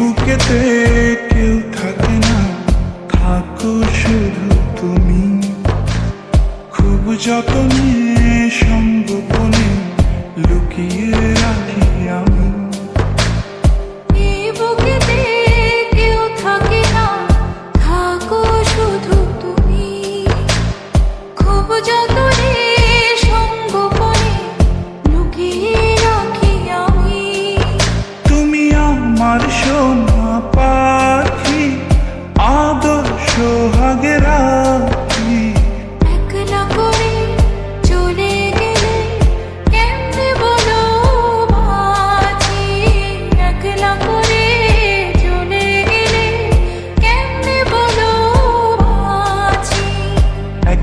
বুকেতে কেউ থাকে না থাকো শুধু তুমি খুব যতনে সম্গোপনে লুকিয়ে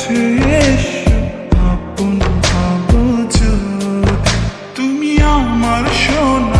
কাছে এসো আপন তুমি আমার সোনা।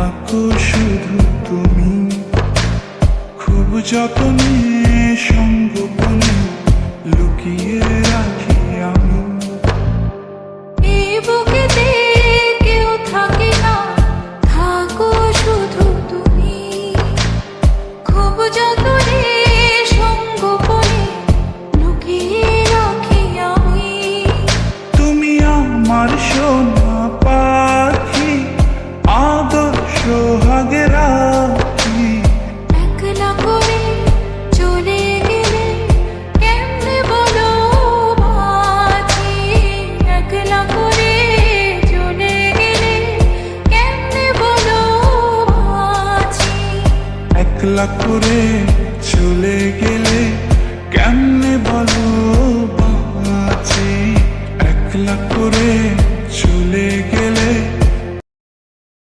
থাকো শুধু তুমি। খুব যত্নে সঙ্গ খেলা করে চলে গেল